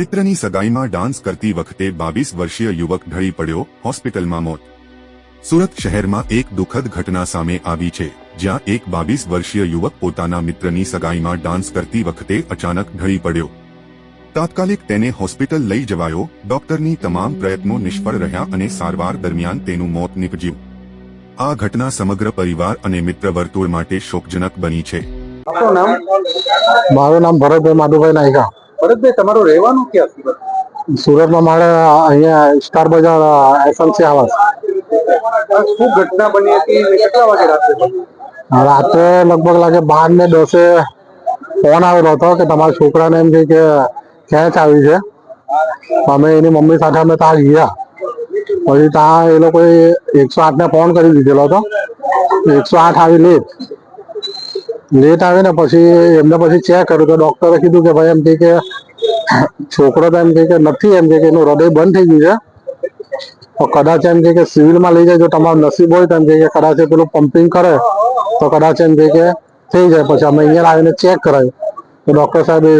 મિત્રની સગાઈમાં ડાન્સ કરતી વખતે બાવીસ વર્ષીય યુવક ઢળી પડ્યો હોસ્પિટલમાં મોત. સુરત શહેરમાં એક દુઃખદ ઘટના સામે આવી છે જ્યાં એક બાવીસ વર્ષીય યુવક પોતાના મિત્રની સગાઈમાં ડાન્સ કરતી વખતે અચાનક ઢળી પડ્યો. તાત્કાલિક તેને હોસ્પિટલ લઈ જવાયો ડોક્ટરની તમામ પ્રયત્નો નિષ્ફળ રહ્યા અને સારવાર દરમિયાન તેનું મોત નીપજ્યું. આ ઘટના સમગ્ર પરિવાર અને મિત્ર વર્તુળ માટે શોકજનક બની છે. મારું નામ ભરતભાઈ માધુભાઈ નાયકા. ભરતભાઈ તમારું રહેવાનું ક્યાં સુરત સુરતમાં મારે અહીંયા સ્ટાર બજાર એસએમસી આવાસ શું ઘટના બની હતી કેટલા વાગે રાત્રે? રાત્રે લગભગ લાગે બાર ને દસે ફોન આવેલો હતો કે તમારા છોકરાને એમ કે ખેંચ આવી છે. અમે એની મમ્મી સાથે અમે ત્યાં ગયા. પછી ત્યાં એ લોકોએ એકસો આઠને ફોન કરી દીધેલો હતો. એકસો આઠ આવી લેટ લેટ આવે ને પછી એમને પછી ચેક કર્યું તો ડોક્ટરે કીધું કે ભાઈ એમ કે છોકરો તો એમ કે નથી એમ કે એનું હૃદય બંધ થઈ ગયું છે. તો કદાચ એમ કે સિવિલમાં લઈ જાય જો તમારું નસીબ હોય તો એમ કે કદાચ પેલું પમ્પિંગ કરે તો કદાચ એમ કે થઈ જાય. પછી અમે અહીંયા આવીને ચેક કરાયું. તો ડોક્ટર સાહેબે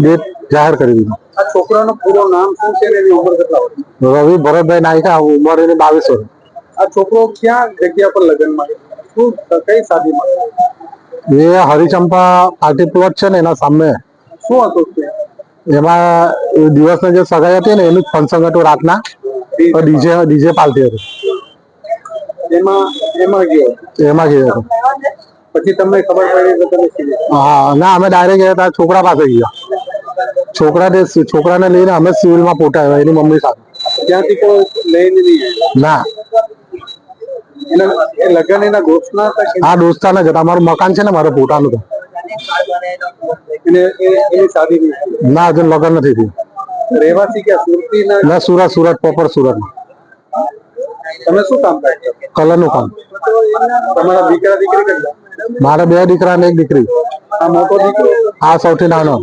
ડેટ જાહેર કરી દીધી. આ છોકરાનું પૂરું નામ શું છે એની ઉંમર કેટલા રવિ ભરતભાઈ નાયકા ઉંમર એની બાવીસ વર્ષ. આ છોકરો ક્યાં જગ્યા પર લગ્નમાં શું કઈ શાદીમાં? એ હરિચંપા પાર્ટી પ્લોટ છે ને એના સામે. શું હતું એમાં દિવસના જે સગાઈ હતી ને એનું જ ફંક્શન હતું રાતના. ડીજે ડીજે પાર્ટી હતી. એમાં એમાં ગયો? એમાં ગયો પછી તમને ખબર પડી તો તમે હા ના અમે ડાયરેક્ટ ગયા હતા છોકરા પાસે ગયા. છોકરા છોકરાને લઈને અમે સિવિલમાં પોટાવ્યા એની મમ્મી સાથે. ત્યાંથી કોઈ લઈને નહીં ના. લગ્ન એના દોસ્તના કે આ દોસ્તાને જ હતા. અમારું મકાન છે ને મારે પોતાનું તો. ના હજુ લગ્ન નથી થયું. રહેવાસી ક્યાં? સુરતી ના? સુરત સુરત પ્રોપર સુરત. તમે શું કામ કલર કલરનું કામ. તમારા દીકરા દીકરી કેટલા? મારે બે દીકરા ને એક દીકરી. આ મોટો દીકરો? આ સૌથી નાનો.